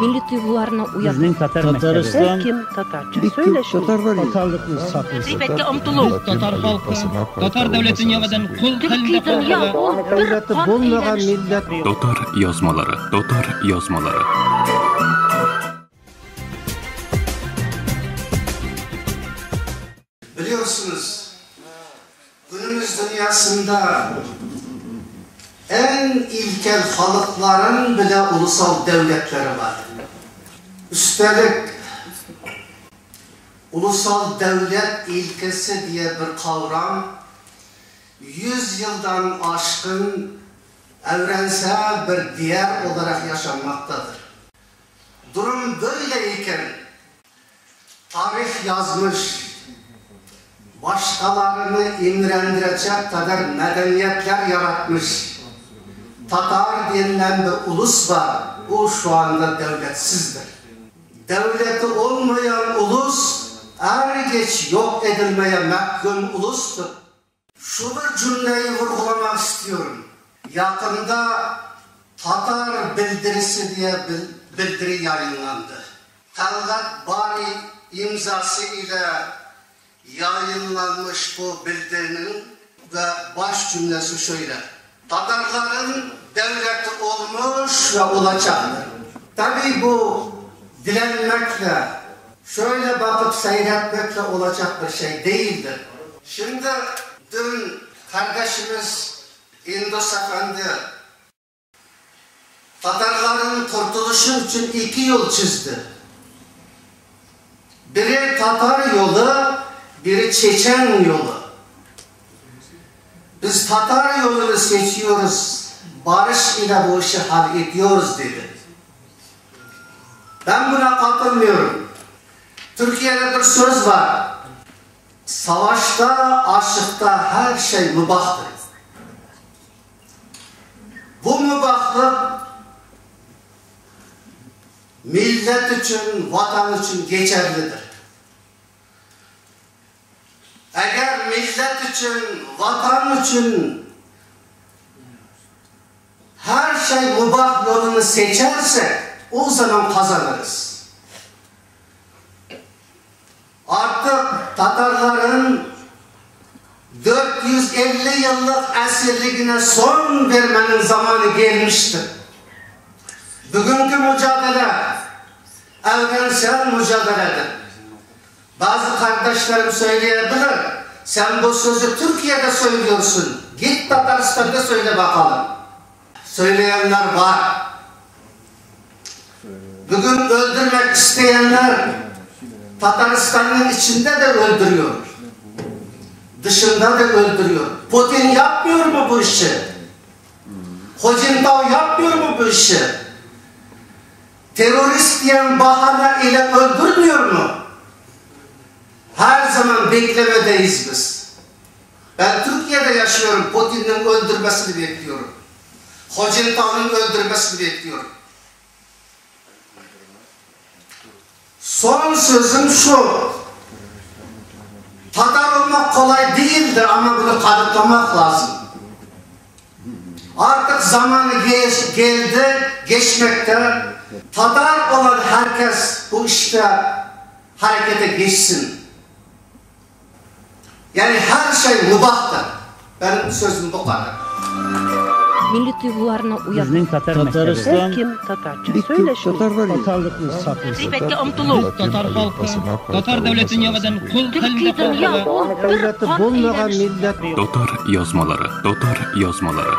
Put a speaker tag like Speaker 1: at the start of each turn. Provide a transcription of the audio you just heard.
Speaker 1: milli duygularına uyan
Speaker 2: Bizning Tatar maktabi.
Speaker 3: Tatariston
Speaker 4: Kim Tatarca
Speaker 3: bitti
Speaker 4: söyleşin.
Speaker 3: Tatarlar
Speaker 2: Tatarlıkni saqlash.
Speaker 1: g'iybatga umtuluv
Speaker 5: Tatar xalqi Tatar qildi.
Speaker 1: u bir
Speaker 3: davlati
Speaker 1: qon
Speaker 3: bo'lmagan
Speaker 1: aylanish.
Speaker 3: millat
Speaker 6: Dotar yozmalari, Dotar yozmalari.
Speaker 7: Biliyorsunuz günümüz dünyasında en ilkel halkların bile ulusal devletleri var. Üstelik ulusal devlet ilkesi diye bir kavram 100 yıldan aşkın evrensel bir değer olarak yaşanmaktadır. Durum böyleyken tarih yazmış, başkalarını imrendirecek kadar medeniyetler yaratmış Tatar denilen bir ulus var. O şu anda devletsizdir. Devleti olmayan ulus er geç yok edilmeye mahkum ulustur. Şu bir cümleyi vurgulamak istiyorum. Yakında Tatar bildirisi diye bil- bildiri yayınlandı. Talgat Bari imzası ile yayınlanmış bu bildirinin ve baş cümlesi şöyle. Tatarların devleti olmuş ve olacaktır. Tabii bu dilenmekle, şöyle bakıp seyretmekle olacak bir şey değildir. Şimdi dün kardeşimiz İndos Efendi Tatarların kurtuluşu için iki yol çizdi. Biri Tatar yolu, biri Çeçen yolu. Biz Tatar yolunu seçiyoruz. Barış ile bu işi hallediyoruz dedi. Ben buna katılmıyorum. Türkiye'de bir söz var. Savaşta, aşıkta her şey mübahtır. Bu mübahlık millet için, vatan için geçerlidir. Eğer millet için, vatan için her şey mübah yolunu seçersek o zaman kazanırız. Artık Tatarların 450 yıllık esirliğine son vermenin zamanı gelmiştir. Bugünkü mücadele evrensel mücadeledir. Bazı kardeşlerim söyleyebilir. Sen bu sözü Türkiye'de söylüyorsun. Git Tataristan'da söyle bakalım. Söyleyenler var. Bugün öldürmek isteyenler Tataristan'ın içinde de öldürüyor. Dışında da öldürüyor. Putin yapmıyor mu bu işi? Hojintao yapmıyor mu bu işi? Terörist diyen bahane ile öldürmüyor mu? Her zaman beklemedeyiz biz. Ben Türkiye'de yaşıyorum. Putin'in öldürmesini bekliyorum. Hocintao'nun öldürmesini bekliyorum. Son sözüm şu. Tatar olmak kolay değildir ama bunu kanıtlamak lazım. Artık zamanı geç, geldi, geçmekte. Tatar olan herkes bu işte harekete geçsin. Yani her şey mübahtır. Benim sözüm bu kadar.
Speaker 1: Milli duygularına uyan
Speaker 2: Bizning Tatar maktabi.
Speaker 3: Tatariston
Speaker 4: Kim Tatarca
Speaker 3: bitti
Speaker 4: söyleşin.
Speaker 3: Tatarlar
Speaker 2: Tatarlıkni saqlash.
Speaker 1: g'iybatga umtuluv
Speaker 5: Tatar xalqi Tatar davlat dunyodan qul
Speaker 1: turkiy dunyo
Speaker 5: qildi.
Speaker 1: u bir
Speaker 3: davlati
Speaker 1: qon
Speaker 3: bo'lmagan
Speaker 1: aylanish.
Speaker 3: millat
Speaker 6: Dotar yozmalari, Dotar yozmalari.